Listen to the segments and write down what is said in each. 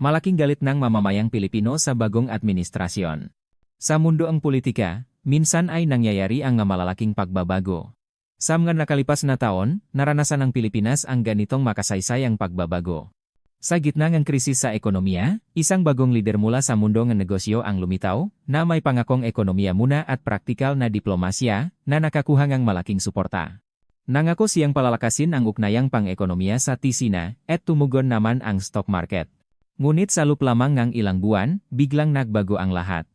Malaking galit ng mamamayang Pilipino sa bagong administrasyon. Sa mundo ang politika, minsan ay nangyayari ang nga malalaking pagbabago. Sa mga nakalipas na taon, naranasan ng Pilipinas ang ganitong makasaysayang pagbabago. Sa gitna ng krisis sa ekonomiya, isang bagong lider mula sa mundo ng negosyo ang lumitaw, na may pangakong ekonomiya muna at praktikal na diplomasya, na nakakuha ng malaking suporta. Nangako siyang palalakasin ang uknayang pang-ekonomiya sa Tisina, at tumugon naman ang stock market. Ngunit sa loop lamang ng ilang buwan, biglang nagbago ang lahat.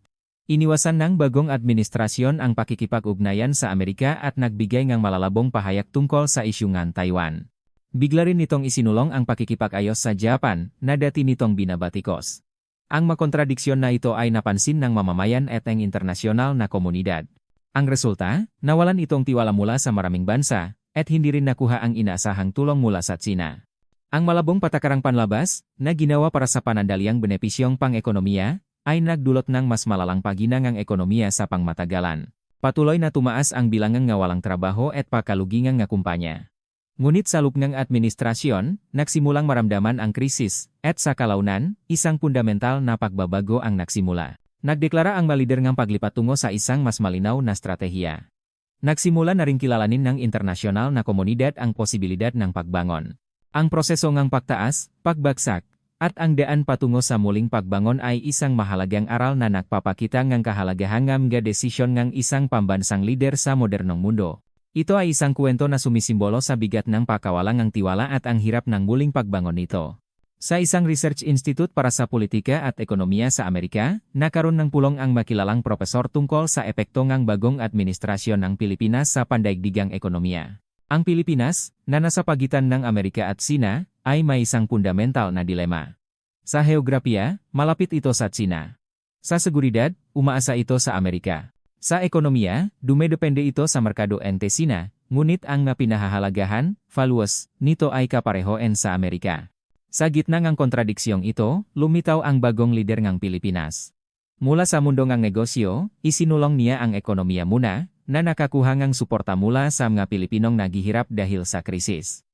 Iniwasan ng bagong administrasyon ang pakikipag-ugnayan sa Amerika at nagbigay ng malalabong pahayag tungkol sa isyu ng Taiwan. Bigla rin nitong isinulong ang pakikipag-ayos sa Japan na dati nitong binabatikos. Ang makontradiksyon na ito ay napansin ng mamamayan at ang internasyonal na komunidad. Ang resulta, nawalan itong tiwala mula sa maraming bansa, at hindi rin nakuha ang inaasahang tulong mula sa Tsina. Ang malabong patakarang panlabas, na ginawa para sa panandaliang benepisyong pang-ekonomiya, ay nagdulot ng mas malalang paginangang ekonomiya sa pangmatagalan. Patuloy na tumaas ang bilangan nga walang trabaho at pakalugingang nga kumpanya. Ngunit sa loob ng administrasyon, nagsimulang maramdaman ang krisis, at sa kalaunan, isang fundamental na pagbabago ang nagsimula. Nagdeklara ang malider ng paglipat tungo sa isang mas malinaw na stratehiya. Nagsimula na rin kilalanin ng internasyonal na komunidad ang posibilidad ng pagbangon. Ang proseso ng pagtaas, pagbagsak, at ang daan patungo sa muling pagbangon ay isang mahalagang aral na nagpapakita ng kahalagahan ng mga desisyon ng isang pambansang lider sa modernong mundo. Ito ay isang kwento na sumisimbolo sa bigat ng pakawalang ang tiwala at ang hirap ng muling pagbangon nito. Sa isang research institute para sa politika at ekonomiya sa Amerika, nakaroon ng pulong ang makilalang propesor tungkol sa epekto ng bagong administrasyon ng Pilipinas sa pandaigdigang ekonomiya. Ang Pilipinas, na nasa pagitan ng Amerika at Sina, ay may isang fundamental na dilema. Sa heograpiya, malapit ito sa China. Sa seguridad, umaasa ito sa Amerika. Sa ekonomiya, dumedepende ito sa merkado ente Sina, ngunit ang napinahahalagahan, values, nito ay kaparehoen sa Amerika. Sa gitna ng kontradiksyong ito, lumitaw ang bagong lider ng Pilipinas. Mula sa mundo ng negosyo, isinulong niya ang ekonomiya muna, na nakakuha ng suporta mula sa mga Pilipinong naghihirap dahil sa krisis.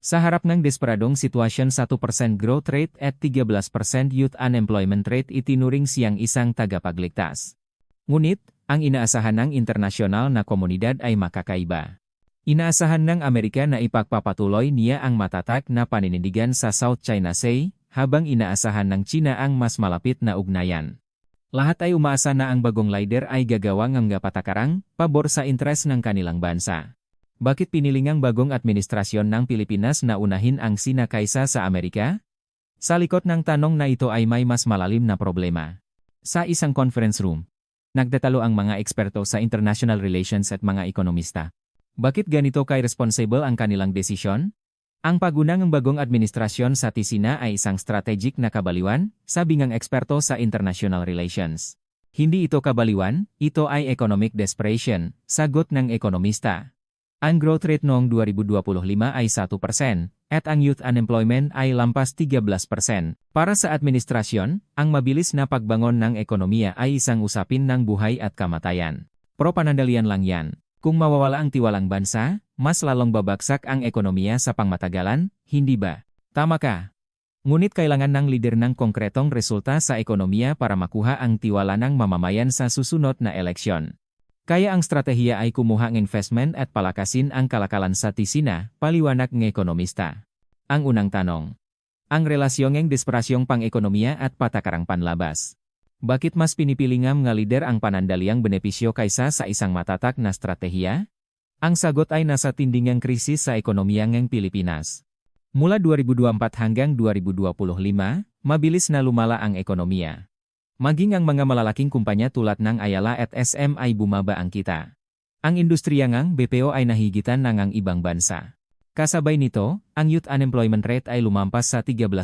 Sa harap ng desperadong sitwasyon 1% growth rate at 13% youth unemployment rate itinuring siyang isang tagapagligtas. Ngunit, ang inaasahan ng internasyonal na komunidad ay makakaiba. Inaasahan ng Amerika na ipagpapatuloy niya ang matatak na paninindigan sa South China Sea, habang inaasahan ng China ang mas malapit na ugnayan. Lahat ay umaasa na ang bagong leader ay gagawa ng patakarang, pabor sa interes ng kanilang bansa. Bakit piniling ang bagong administrasyon ng Pilipinas na unahin ang Sina kaysa sa Amerika? Sa likod ng tanong na ito ay may mas malalim na problema. Sa isang conference room, nagdatalo ang mga eksperto sa international relations at mga ekonomista. Bakit ganito kay responsible ang kanilang desisyon? Ang paguna ng bagong administrasyon sa Tisina ay isang strategic na kabaliwan, sabi ng eksperto sa international relations. Hindi ito kabaliwan, ito ay economic desperation, sagot ng ekonomista. Ang growth rate noong 2025 ay 1%, at ang youth unemployment ay lampas 13%. Para sa administrasyon, ang mabilis na pagbangon ng ekonomiya ay isang usapin ng buhay at kamatayan. Pro lang yan. Kung mawawala ang tiwalang bansa, mas lalong babagsak ang ekonomiya sa pangmatagalan, hindi ba? Tama ka. Ngunit kailangan ng lider ng konkretong resulta sa ekonomiya para makuha ang tiwala ng mamamayan sa susunod na eleksyon. Kaya ang stratehiya ay kumuha ng investment at palakasin ang kalakalan sa tisina, paliwanag ng ekonomista. Ang unang tanong. Ang relasyon ng desperasyong pang-ekonomiya at patakarang panlabas. Bakit mas pinipili ng mga lider ang panandaliang benepisyo kaysa sa isang matatak na stratehiya? Ang sagot ay nasa tindingang krisis sa ekonomiya ng Pilipinas. Mula 2024 hanggang 2025, mabilis na lumala ang ekonomiya. Maging ang mga malalaking kumpanya tulad ng Ayala at SM ay bumaba ang kita. Ang industriya ng BPO ay nahigitan ng ang ibang bansa. Kasabay nito, ang youth unemployment rate ay lumampas sa 13%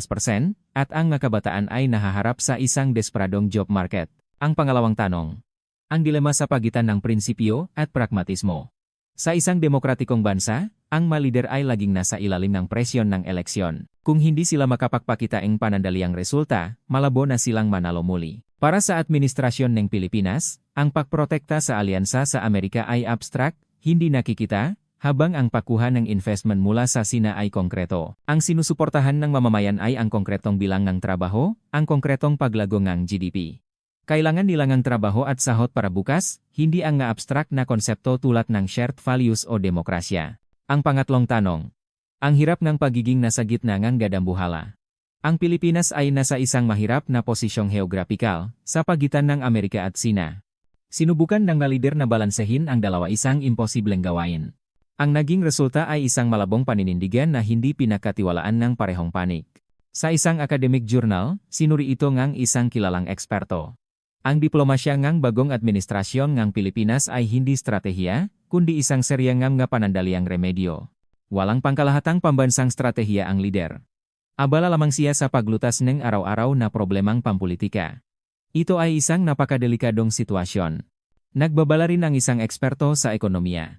at ang nakabataan ay nahaharap sa isang desperadong job market. Ang pangalawang tanong. Ang dilema sa pagitan ng prinsipyo at pragmatismo. Sa isang demokratikong bansa, ang malider ay laging nasa ilalim ng presyon ng eleksyon. Kung hindi sila makapagpakita ng panandaliang resulta, malabo na silang manalo muli. Para sa administrasyon ng Pilipinas, ang pagprotekta sa alyansa sa Amerika ay abstract, hindi nakikita, habang ang pakuha ng investment mula sa Sina ay konkreto. Ang sinusuportahan ng mamamayan ay ang konkretong bilang ng trabaho, ang konkretong paglago ng GDP. Kailangan nila ng trabaho at sahot para bukas, hindi ang nga-abstract na konsepto tulad ng shared values o demokrasya. Ang pangatlong tanong. Ang hirap ng pagiging nasa gitna ng gadambuhala. Ang Pilipinas ay nasa isang mahirap na posisyong geograpikal sa pagitan ng Amerika at Sina. Sinubukan ng mga lider na balansehin ang dalawa isang imposibleng gawain. Ang naging resulta ay isang malabong paninindigan na hindi pinakatiwalaan ng parehong panig. Sa isang academic journal, sinuri ito ngang isang kilalang eksperto. Ang diplomasya ngang bagong administrasyon ngang Pilipinas ay hindi stratehiya, kundi isang serya ngang nga panandaliang remedyo. Walang pangkalahatang pambansang stratehiya ang lider. Abala lamang siya sa paglutas ng araw-araw na problemang pampolitika. Ito ay isang napakadelikadong sitwasyon. Nagbabala rin ang isang eksperto sa ekonomiya.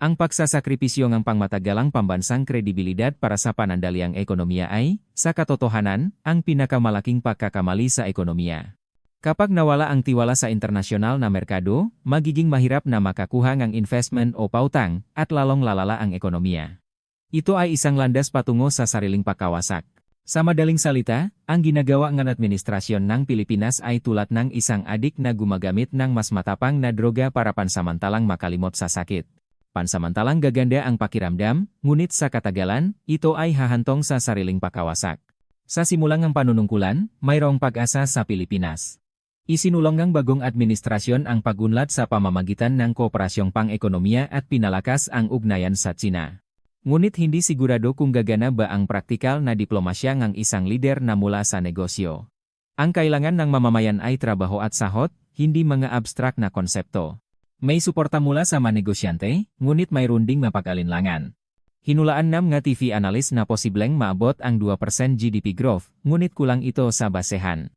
Ang pagsasakripisyo ng pangmatagalang pambansang kredibilidad para sa panandaliang ekonomiya ay, sa katotohanan, ang pinakamalaking pagkakamali sa ekonomiya. Kapag nawala ang tiwala sa internasyonal na merkado, magiging mahirap na makakuha ng investment o pautang, at lalong lalala ang ekonomiya. Ito ay isang landas patungo sa sariling pagkawasak. Sa madaling salita, ang ginagawa ng administrasyon ng Pilipinas ay tulad ng isang adik na gumagamit ng mas matapang na droga para pansamantalang makalimot sa sakit. Pansamantalang gaganda ang pakiramdam, ngunit sa katagalan, ito ay hahantong sa sariling pakawasak. Sa simulang ng panunungkulan, mayroong pag-asa sa Pilipinas. Isinulong ng bagong administrasyon ang pagunlad sa pamamagitan ng kooperasyong pang-ekonomiya at pinalakas ang ugnayan sa China. Ngunit hindi sigurado kung gagana ba ang praktikal na diplomasya ng isang lider na mula sa negosyo. Ang kailangan ng mamamayan ay trabaho at sahot, hindi mga abstract na konsepto. May suporta mula sa manegosyante, ngunit may runding mapag-alinlangan. Hinulaan nam nga TV analyst na posibleng maabot ang 2% GDP growth, ngunit kulang ito sa basehan.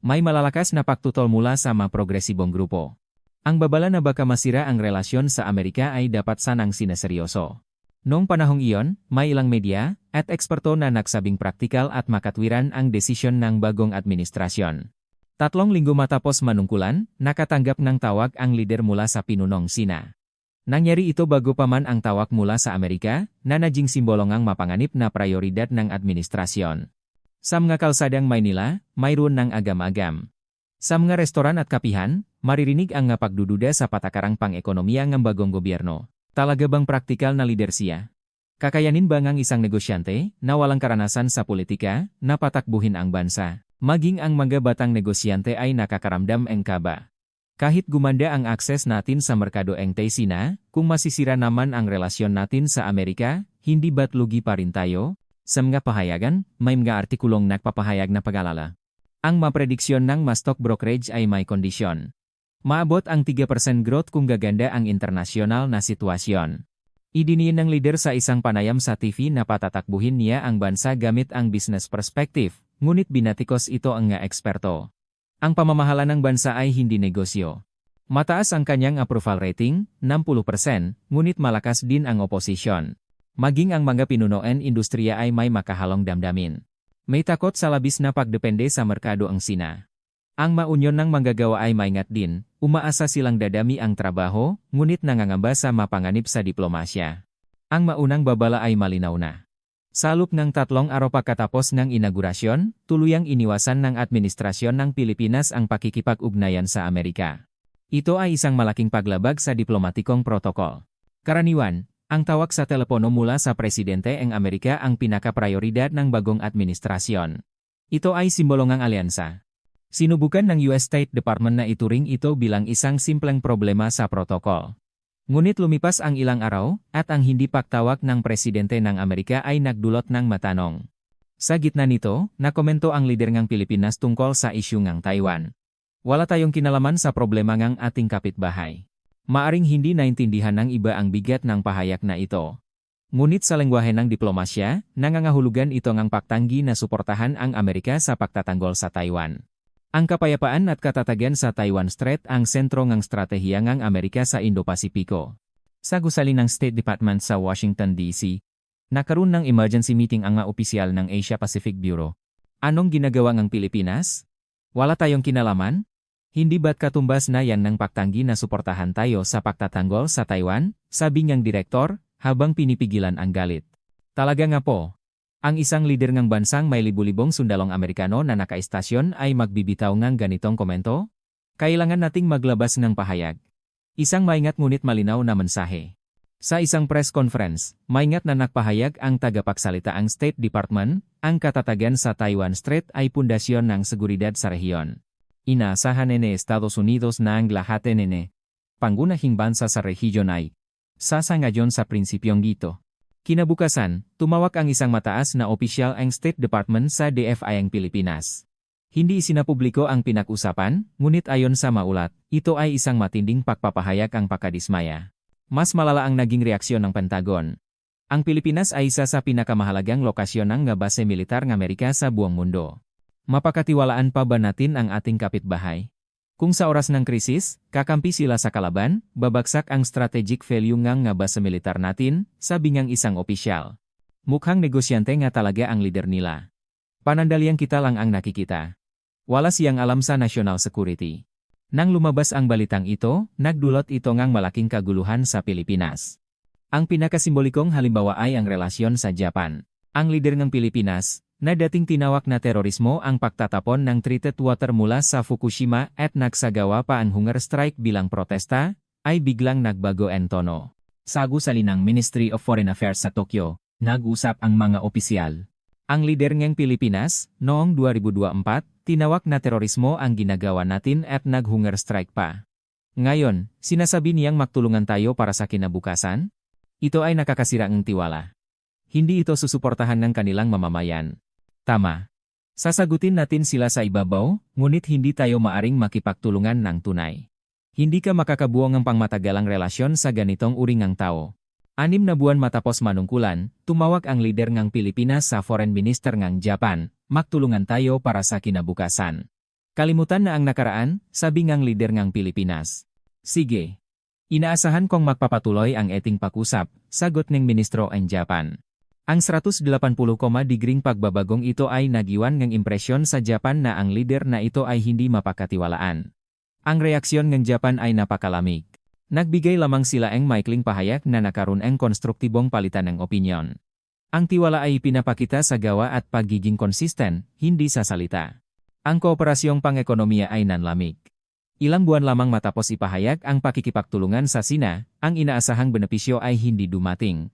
May malalakas na pagtutol mula sa mga progresibong grupo. Ang babala na baka masira ang relasyon sa Amerika ay dapat sanang sineseryoso. Noong panahong iyon, may ilang media at eksperto na nagsabing praktikal at makatwiran ang desisyon ng bagong administrasyon. Tatlong linggo matapos manungkulan, nakatanggap ng tawag ang lider mula sa pinunong Sina. Nangyari ito bago pa man ang tawag mula sa Amerika, na naging simbolong ang mapanganib na prioridad ng administrasyon. Sa mga kalsadang Maynila, mayroon ng agam-agam. Sa mga restoran at kapihan, maririnig ang nga pagdududa sa patakarang pang-ekonomiya ng bagong gobyerno. Talaga bang praktikal na lider siya? Kakayanin ba ngang isang negosyante na walang karanasan sa politika na patakbuhin ang bansa? Maging ang mga batang negosyante ay nakakaramdam ang kaba. Kahit gumanda ang akses natin sa merkado ng Tesina, kung masisira naman ang relasyon natin sa Amerika, hindi ba't lugi pa rin tayo? Sa mga pahayagan, may mga artikulong nagpapahayag na pag-alala. Ang maprediksyon ng mas stock brokerage ay may kondisyon. Maabot ang 3% growth kung gaganda ang internasyonal na sitwasyon. Idiniin ng leader sa isang panayam sa TV na patatakbuhin niya ang bansa gamit ang business perspective, ngunit binatikos ito ang nga eksperto. Ang pamamahala ng bansa ay hindi negosyo. Mataas ang kanyang approval rating, 60%, ngunit malakas din ang oposisyon. Maging ang mga pinunoan industriya ay may makahalong damdamin. May takot sa labis na pagdepende sa merkado ang Sina. Ang maunyon ng manggagawa ay maingat din, umaasa silang dadami ang trabaho, ngunit nangangamba sa mapanganib sa diplomasya. Ang maunang babala ay malinaw na. Salop ng tatlong araw pagkatapos ng inaugurasyon, tuluyang iniwasan ng administrasyon ng Pilipinas ang pakikipag-ugnayan sa Amerika. Ito ay isang malaking paglabag sa diplomatikong protokol. Karaniwan, ang tawag sa telepono mula sa presidente ng Amerika ang pinaka-prioridad ng bagong administrasyon. Ito ay simbolo ng alyansa. Sinubukan ng US State Department na ituring ito bilang isang simpleng problema sa protokol. Ngunit lumipas ang ilang araw, at ang hindi paktawag ng presidente ng Amerika ay nagdulot ng matanong. Sa gitna nito, nakomento ang lider ng Pilipinas tungkol sa isyu ng Taiwan. Wala tayong kinalaman sa problema ng ating kapitbahay. Maaring hindi naintindihan ng iba ang bigat ng pahayak na ito. Ngunit sa lengguwahe ng diplomasya, nangangahulugan ito ng paktanggi na suportahan ang Amerika sa pagtatanggol sa Taiwan. Ang kapayapaan at katatagan sa Taiwan Strait ang sentro ng stratehiya ng Amerika sa Indo-Pasipiko. Sa gusali ng State Department sa Washington, D.C., nakaroon ng emergency meeting ang opisyal ng Asia-Pacific Bureau. Anong ginagawa ng Pilipinas? Wala tayong kinalaman? Hindi ba't katumbas na yan ng paktanggi na suportahan tayo sa pagtatanggol sa Taiwan? Sabi niyang direktor, habang pinipigilan ang galit. Talaga nga po. Ang isang lider ng bansang may libu-libong sundalong Amerikano na nakaistasyon ay magbibitaw ng ganitong komento? Kailangan nating maglabas ng pahayag. Isang maingat ngunit malinaw na mensahe. Sa isang press conference, maingat na nakpahayag ang tagapagsalita ang State Department, ang katatagan sa Taiwan Strait ay pundasyon ng seguridad sa rehiyon. Inaasahan nene Estados Unidos na ang lahat nene. Pangunahing bansa sa rehiyon ay sasangayon sa prinsipyong gito. Kinabukasan, tumawag ang isang mataas na opisyal ang State Department sa DFI ang Pilipinas. Hindi isinapubliko ang pinag-usapan, ngunit ayon sa maulat, ito ay isang matinding pagpapahayag ang pakadismaya. Mas malala ang naging reaksyon ng Pentagon. Ang Pilipinas ay isa sa pinakamahalagang lokasyon ng base militar ng Amerika sa buong mundo. Mapakatiwalaan pa ba natin ang ating kapitbahay? Kung sa oras ng krisis, kakampi sila sa kalaban, babagsak ang strategic value ng nga base militar natin, sabi ngang isang opisyal. Mukhang negosyante nga talaga ang leader nila. Panandaliang kita lang ang nakikita. Wala siyang alam sa national security. Nang lumabas ang balitang ito, nagdulot ito ngang malaking kaguluhan sa Pilipinas. Ang pinakasimbolikong halimbawa ay ang relasyon sa Japan. Ang lider ng Pilipinas, na dating tinawag na terorismo ang pagtatapon ng treated water mula sa Fukushima at nagsagawa pa ang hunger strike bilang protesta, ay biglang nagbago ang tono. Sa gusali ng Ministry of Foreign Affairs sa Tokyo, nag-usap ang mga opisyal. Ang lider ng Pilipinas, noong 2024, tinawag na terorismo ang ginagawa natin at nag-hunger strike pa. Ngayon, sinasabi niyang magtulungan tayo para sa kinabukasan? Ito ay nakakasira ng tiwala. Hindi ito susuportahan ng kanilang mamamayan. Tama. Sasagutin natin sila sa ibabaw, ngunit hindi tayo maaring makipagtulungan ng tunay. Hindi ka makakabuo ng pangmatagalang relasyon sa ganitong uring ng tao. Anim na buwan matapos manungkulan, tumawag ang lider ng Pilipinas sa Foreign Minister ng Japan, magtulungan tayo para sa kinabukasan. Kalimutan na ang nakaraan, sabi ng lider ng Pilipinas. Sige. Inaasahan kong magpapatuloy ang eting pakusap, sagot ng ministro ng Japan. Ang 180 digring pagbabagong ito ay nagiwan ng impresyon sa Japan na ang leader na ito ay hindi mapakatiwalaan. Ang reaksyon ng Japan ay napakalamig. Nagbigay lamang sila ang maikling pahayag na nakaroon ang konstruktibong palitan ng opinyon. Ang tiwala ay pinapakita sa gawa at pagiging konsisten, hindi sa salita. Ang kooperasyong pang-ekonomiya ay nanlamig. Ilang buwan lamang matapos ipahayag ang pakikipagtulungan sa Sina, ang inaasahang benepisyo ay hindi dumating.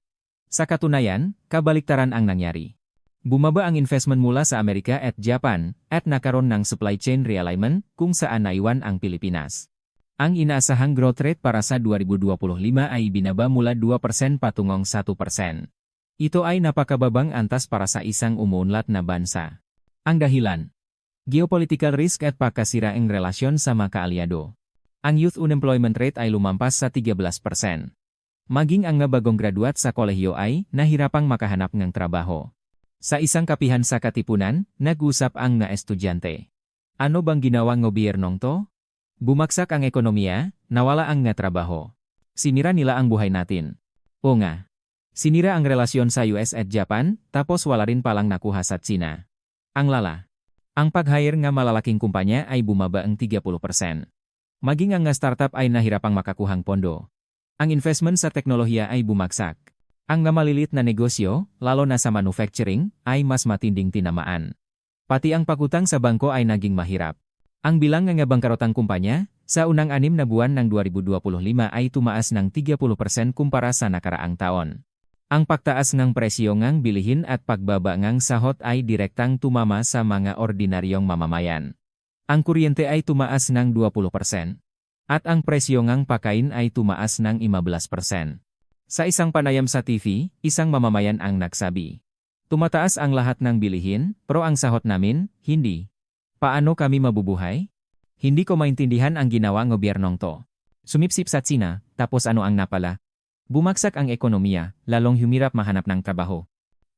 Sa katunayan, kabaliktaran ang nangyari. Bumaba ang investment mula sa Amerika at Japan, at nakaroon ng supply chain realignment kung saan naiwan ang Pilipinas. Ang inaasahang growth rate para sa 2025 ay binaba mula 2% patungong 1%. Ito ay napakababang antas para sa isang umuunlad na bansa. Ang dahilan, geopolitical risk at pagkasiraang relasyon sa mga kaalyado. Ang youth unemployment rate ay lumampas sa 13%. Maging ang nga bagong graduate sa kolehiyo ay nahirapang makahanap ng trabaho. Sa isang kapihan sa Katipunan, nag-usap ang na estudyante. Ano bang ginawa ng gobyernong to? Bumaksak ang ekonomiya, nawala ang nga trabaho. Sinira nila ang buhay natin. O nga. Sinira ang relasyon sa US at Japan, tapos wala rin palang nakuha sa China. Ang lala. Ang pag-hire nga malalaking kumpanya ay bumaba ang 30%. Maging ang nga startup ay nahirapang makakuhang pondo. Ang investment sa teknolohiya ay bumagsak. Ang nga malilit na negosyo, lalo na sa manufacturing, ay mas matinding tinamaan. Pati ang pakutang sa bangko ay naging mahirap. Ang bilang nga bangkarotang kumpanya, sa unang anim na buwan ng 2025 ay tumaas ng 30% kumpara sa nakaraang taon. Ang pagtaas ng presyo ngang bilihin at pagbaba ngang sahot ay direktang tumama sa mga ordinaryong mamamayan. Ang kuryente ay tumaas ng 20%. At ang presyo ngang pakain ay tumaas ng 15%. Sa isang panayam sa TV, isang mamamayan ang nagsabi. Tumataas ang lahat ng bilihin, pero ang sahot namin, hindi. Paano kami mabubuhay? Hindi ko maintindihan ang ginawa ng gobyernong to. Sumipsip sa Tsina, tapos ano ang napala? Bumagsak ang ekonomiya, lalong humirap mahanap ng trabaho.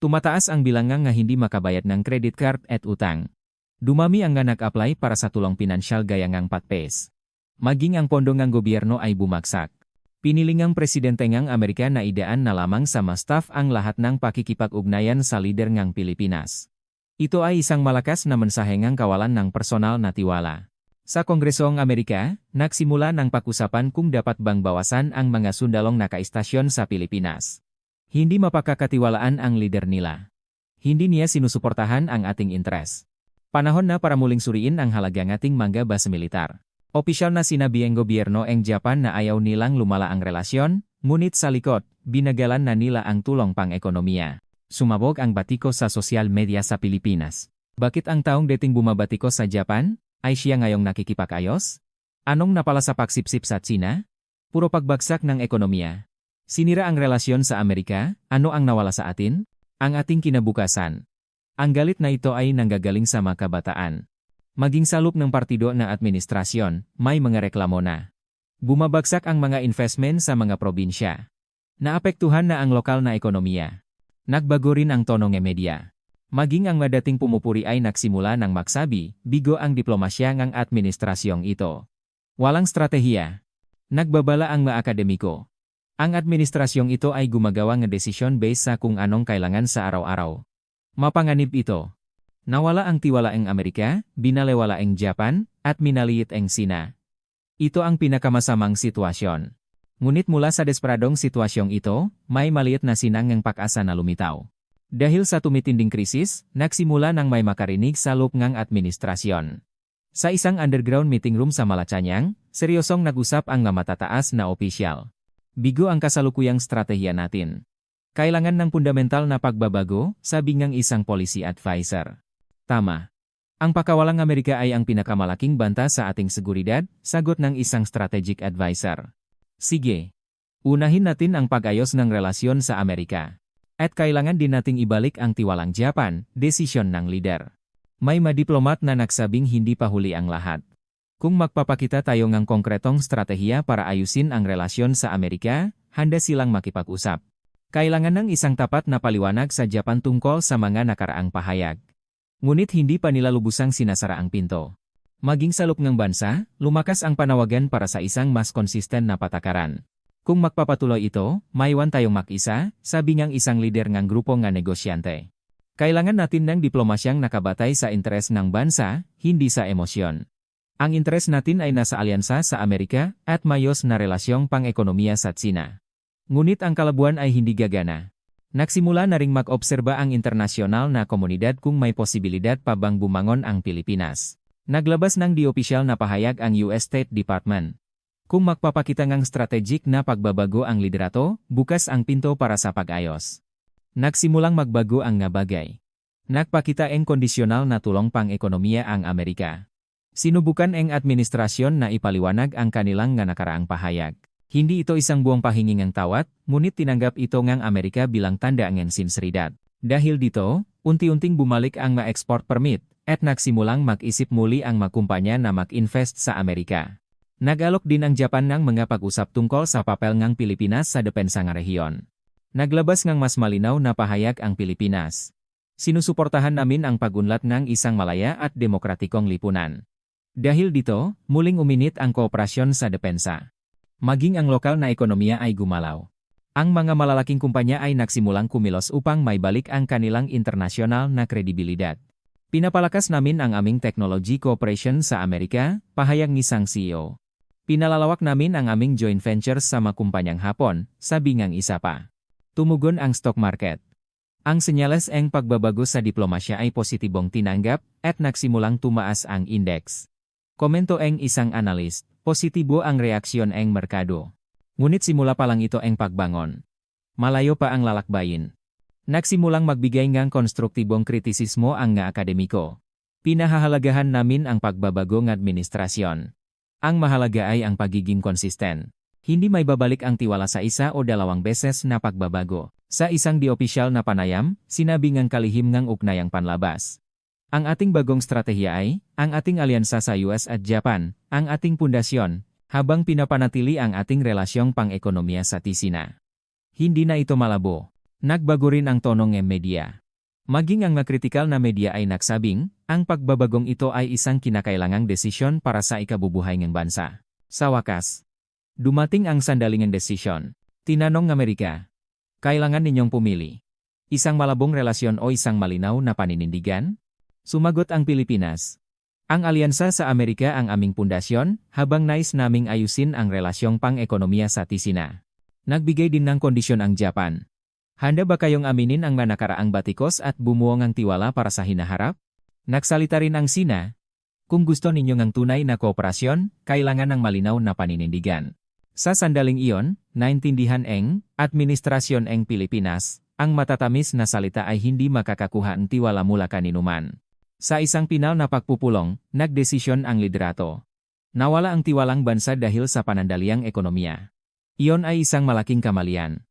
Tumataas ang bilangan nga hindi makabayad ng credit card at utang. Dumami ang nga nag-apply para sa tulong pinansyal gaya ngang patpes. Maging ang pondo ng gobyerno ay bumagsak. Pinilingang presidente ng Amerika na idaan na lamang sa mas staff ang lahat ng pakikipag-ugnayan sa lider ng Pilipinas. Ito ay isang malakas na mensahe ng kawalan ng personal na tiwala. Sa Kongresong Amerika, nagsimula ng pakusapan kung dapat bang bawasan ang mga sundalong nakaistasyon sa Pilipinas. Hindi mapakakatiwalaan ang leader nila. Hindi niya sinusuportahan ang ating interes. Panahon na para muling suriin ang halagang ating mangga base militar. Opisyal na sinabi ang gobyerno ng Japan na ayaw nilang lumala ang relasyon, ngunit sa likod, binagalan na nila ang tulong pang-ekonomiya. Sumabog ang batiko sa social media sa Pilipinas. Bakit ang taong dating bumabatiko sa Japan, ay siya ngayong nakikipag-ayos? Anong napala sa pagsipsip sa China? Puro pagbagsak ng ekonomiya. Sinira ang relasyon sa Amerika, ano ang nawala sa atin? Ang ating kinabukasan. Ang galit na ito ay nanggagaling sa mga kabataan. Maging sa loop ng partido na administrasyon, may mga reklamo na. Bumabagsak ang mga investment sa mga probinsya. Naapektuhan na ang lokal na ekonomiya. Nagbago rin ang tono ng media. Maging ang madating pumupuri ay nagsimula ng magsabi, bigo ang diplomasya ng administrasyong ito. Walang stratehiya. Nagbabala ang mga akademiko. Ang administrasyong ito ay gumagawa ng desisyon based sa kung anong kailangan sa araw-araw. Mapanganib ito. Nawala ang tiwala ang Amerika, binalewala ang Japan, at minaliit ang Sina. Ito ang pinakamasamang sitwasyon. Ngunit mula sa desperadong sitwasyong ito, may maliit na sinang ng pag-asa na lumitaw. Dahil sa tumitinding krisis, nagsimula nang may makarinig sa loob ng administrasyon. Sa isang underground meeting room sa Malacanang, seryosong nag-usap ang mga matataas na opisyal. Bigo ang kasalukuyang strategiya natin. Kailangan ng fundamental na pagbabago, sabi ng isang policy advisor. Tama. Ang pakawalang Amerika ay ang pinakamalaking banta sa ating seguridad, sagot ng isang strategic advisor. Sige. Unahin natin ang pag-ayos ng relasyon sa Amerika. At kailangan din nating ibalik ang tiwalang Japan, desisyon ng leader. May madiplomat na nagsabing hindi pa huli ang lahat. Kung magpapakita tayo ng konkretong strategiya para ayusin ang relasyon sa Amerika, handa silang makipag-usap. Kailangan ng isang tapat na paliwanag sa Japan tungkol sa mga nakaraang pahayag. Ngunit hindi pa nila lubusang sinasara ang pinto. Maging sa ng bansa, lumakas ang panawagan para sa isang mas konsisten na patakaran. Kung magpapatuloy ito, maiwan tayong makisa, sabi ngang isang lider ng grupo nga negosyante. Kailangan natin ng diplomasyang nakabatay sa interes ng bansa, hindi sa emosyon. Ang interes natin ay nasa alyansa sa Amerika at mayos na relasyong pang-ekonomiya sa Tsina. Ngunit ang kalabuan ay hindi gagana. Nagsimula na ring mag-obserba ang internasyonal na komunidad kung may posibilidad pa bang bumangon ang Pilipinas. Naglabas ng di opisyal na pahayag ang US State Department. Kung magpapakita ng strategic na pagbabago ang liderato, bukas ang pinto para sa pag-ayos. Nagsimulang magbago ang nga bagay. Nagpakita ang kondisyonal na tulong pang-ekonomiya ang Amerika. Sinubukan ang administrasyon na ipaliwanag ang kanilang nga nakaraang pahayag. Hindi ito isang buong pahinging ang tawat, ngunit tinanggap ito ngang Amerika bilang tanda ng sinseridad. Dahil dito, unti-unting bumalik ang ma-export permit, at nagsimulang mag-isip muli ang makumpanya na mag-invest sa Amerika. Nagalok din ang Japan ng mga pag-usap tungkol sa papel ng Pilipinas sa depensa ng rehiyon. Naglabas ng mas malinaw na pahayag ang Pilipinas. Sinusuportahan namin ang pagunlat ng isang malaya at demokratikong lipunan. Dahil dito, muling uminit ang kooperasyon sa depensa. Maging ang lokal na ekonomiya ay gumalaw. Ang mga malalaking kumpanya ay nagsimulang kumilos upang may balik ang kanilang internasyonal na kredibilidad. Pinapalakas namin ang aming technology cooperation sa Amerika, pahayag isang CEO. Pinalalawak namin ang aming joint ventures sa kumpanyang Hapon, sabi ngang isa pa. Tumugon ang stock market. Ang senyales ang pagbabago sa diplomasya ay positibong tinanggap at nagsimulang tumaas ang index. Komento eng isang analist, positibo ang reaksyon eng merkado. Ngunit simula pa lang ito eng pagbangon. Malayo pa ang lalakbayin. Nagsimulang magbigay ngang konstruktibong kritisismo ang nga akademiko. Pinahahalagahan namin ang pagbabago ng administrasyon. Ang mahalaga ay ang pagiging konsisten. Hindi may babalik ang tiwala sa isa o dalawang beses na pagbabago. Sa isang di-opisyal na panayam, sinabi ngang kalihim ngang uknayang panlabas. Ang ating bagong strategiya ay, ang ating alyansa sa US at Japan, ang ating pundasyon, habang pinapanatili ang ating relasyong pang-ekonomiya sa Tisina. Hindi na ito malabo. Nagbago rin ang tonong ng media. Maging ang makritikal na media ay nagsabing, ang pagbabagong ito ay isang kinakailangang desisyon para sa ikabubuhay ng bansa. Sa wakas, dumating ang sandaling ng desisyon. Tinanong ng Amerika, kailangan ninyong pumili. Isang malabong relasyon o isang malinaw na paninindigan? Sumagot ang Pilipinas. Ang alyansa sa Amerika ang aming pundasyon, habang nais naming ayusin ang relasyong pang-ekonomiya sa Tisina. Nagbigay din ng kondisyon ang Japan. Handa ba kayong aminin ang mga nakaraang batikos at bumuong ang tiwala para sa hinaharap? Nagsalita rin ang Sina. Kung gusto ninyo ng tunay na kooperasyon, kailangan ng malinaw na paninindigan. Sa sandaling iyon, naintindihan ang Administrasyon ng Pilipinas, ang matatamis na salita ay hindi makakakuha ng tiwala mula kaninuman. Sa isang pinal na pagpupulong, nagdesisyon ang liderato. Nawala ang tiwalang bansa dahil sa panandaliang ekonomiya. Iyon ay isang malaking kamalian.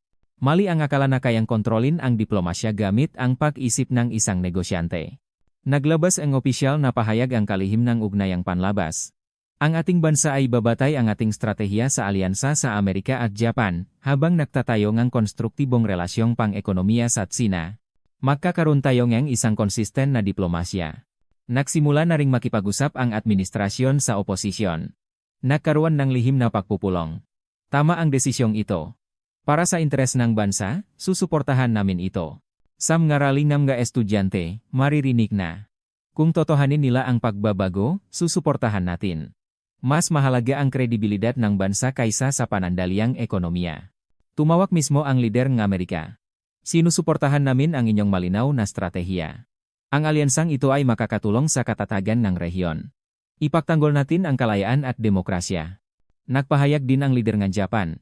Mali ang akala na kayang kontrolin ang diplomasya gamit ang pag-isip ng isang negosyante. Naglabas ang opisyal na pahayag ang kalihim ng ugnayang panlabas. Ang ating bansa ay babatay ang ating stratehiya sa alyansa sa Amerika at Japan, habang nagtatayo ng konstruktibong relasyong pang-ekonomiya sa Tsina. Magkakaroon tayo ng isang konsisten na diplomasya. Nagsimula na ring makipag-usap ang administrasyon sa oposisyon. Nagkaroon ng lihim na pagpupulong. Tama ang desisyong ito. Para sa interes ng bansa, susuportahan namin ito. Sam ngaraling ng mga estudyante, maririnig na. Kung totohanin nila ang pagbabago, susuportahan natin. Mas mahalaga ang kredibilidad ng bansa kaysa sa panandaliang ekonomiya. Tumawak mismo ang lider ng Amerika. Sinusuportahan namin ang inyong malinaw na stratehiya. Ang alyansang ito ay makakatulong sa katatagan ng rehiyon. Ipagtanggol natin ang kalayaan at demokrasya. Nagpahayag din ang lider ng Japan,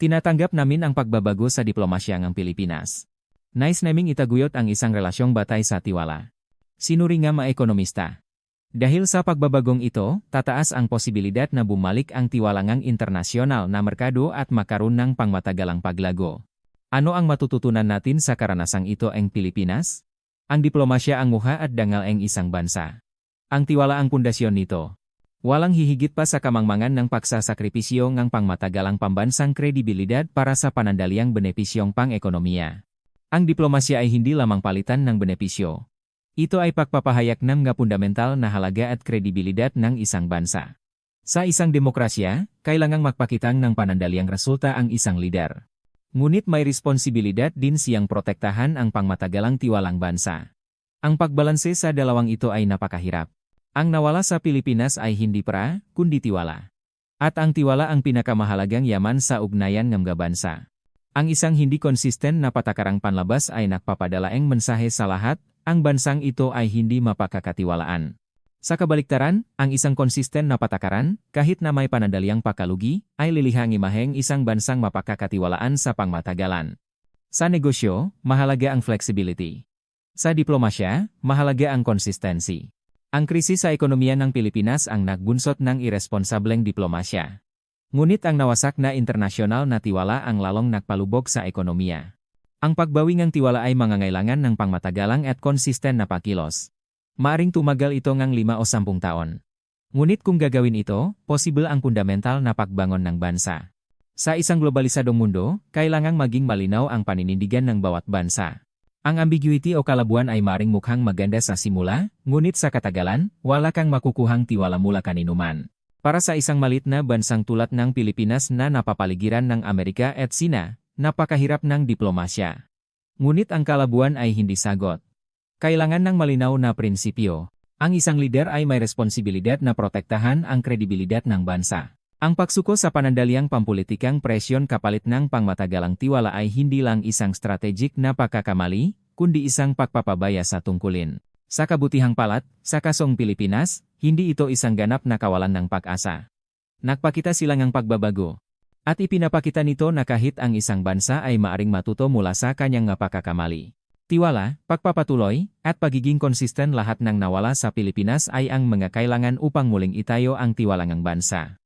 Tinatanggap namin ang pagbabago sa diplomasya ng Pilipinas. Nais naming itaguyot ang isang relasyong batay sa tiwala. Sinuri nga ekonomista. Dahil sa pagbabagong ito, tataas ang posibilidad na bumalik ang tiwalangang internasyonal na merkado at makaroon ng pangmatagalang paglago. Ano ang matututunan natin sa karanasang ito ang Pilipinas? Ang diplomasya ang muha at dangal ang isang bansa. Ang tiwala ang pundasyon nito. Walang hihigit pa sa kamangmangan ng pagsasakripisyo ng pangmatagalang pambansang kredibilidad para sa panandaliang benepisyong pang-ekonomiya. Ang diplomasya ay hindi lamang palitan ng benepisyo. Ito ay pagpapahayag ng mga fundamental na halaga at kredibilidad ng isang bansa. Sa isang demokrasya, kailangang magpakitang ng panandaliang resulta ang isang lider. Ngunit may responsibilidad din siyang protektahan ang pangmatagalang tiwalang bansa. Ang pagbalanse sa dalawang ito ay napakahirap. Ang nawala sa Pilipinas ay hindi pra, kundi tiwala. At ang tiwala ang pinakamahalagang yaman sa ugnayan ng bansa. Ang isang hindi konsisten na patakarang panlabas ay nagpapadalaeng mensahe sa lahat, ang bansang ito ay hindi mapakakatiwalaan. Sa kabaliktaran, ang isang konsisten na patakaran, kahit na may panandaliang pakalugi, ay lilihang imaheng isang bansang mapakakatiwalaan sa pangmatagalan. Sa negosyo, mahalaga ang flexibility. Sa diplomasya, mahalaga ang konsistensi. Ang krisis sa ekonomiya ng Pilipinas ang nagbunsot ng iresponsableng diplomasya. Ngunit ang nawasak na internasyonal na tiwala ang lalong nagpalubog sa ekonomiya. Ang pagbawi ng tiwala ay mangangailangan ng pangmatagalang at konsisten na pakilos. Maaring tumagal ito ng 5 o 10 taon. Ngunit kung gagawin ito, posible ang fundamental na pagbangon ng bansa. Sa isang globalisadong mundo, kailangang maging malinaw ang paninindigan ng bawat bansa. Ang ambiguity o kalabuan ay maring mukhang maganda sa simula, ngunit sa katagalan, wala kang makukuhang tiwala mula kaninuman. Para sa isang malit na bansang tulad ng Pilipinas na napapaligiran ng Amerika at Sina, napakahirap ng diplomasya. Ngunit ang kalabuan ay hindi sagot. Kailangan ng malinaw na prinsipyo. Ang isang lider ay may responsibilidad na protektahan ang kredibilidad ng bansa. Ang pagsuko sa panandaliang pampulitikang presyon kapalit ng pangmatagalang tiwala ay hindi lang isang strategic na pagkakamali, kundi isang pagpapabaya sa tungkulin. Sa kabutihang palat, sa kasong Pilipinas, hindi ito isang ganap na kawalan ng pag-asa. Nagpakita silang ang pagbabago. At ipinapakita nito na kahit ang isang bansa ay maaring matuto mula sa kanyang pagkakamali. Tiwala, pagpapatuloy, at pagiging konsisten lahat ng nawala sa Pilipinas ay ang mga kailangan upang muling itayo ang tiwalangang bansa.